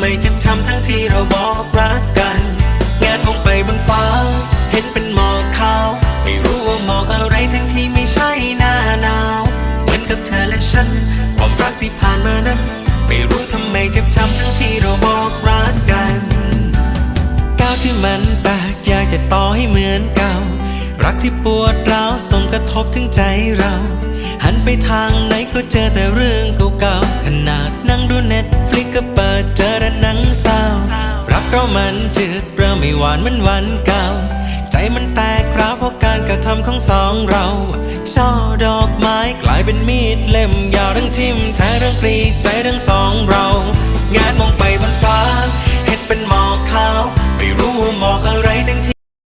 ำไมเจ็บช้ำทั้งที่เราบอกรักกันงานมองไปบนฟ้า เห็นเป็นหมอกขาว ไม่รู้ว่าหมอกอะไรทั้งที่ไม่ใช่หน้าหนาว เหมือนกับเธอและฉัน ความรักที่ผ่านมานั้นไม่รู้ทำไมเจ็บช้ำทั้งที่เราบอกรักกันก้าวที่มันแปลกอยากจะต่อให้เหมือนเก่า รักที่ปวดร้าวส่งกระทบถึงใจเรา หันไปทางไหนก็เจอแต่เรื่องเก่า เพราะมันจืดเริ่มไม่หวานเหมือนวันเก่า ใจมันแตกร้าวเพราะการกระทำของสองเรา ช่อดอกไม้กลายเป็นมีดเล่มยาวทั้งทิ่มแทงทั้งกรีดใจทั้งสองเรา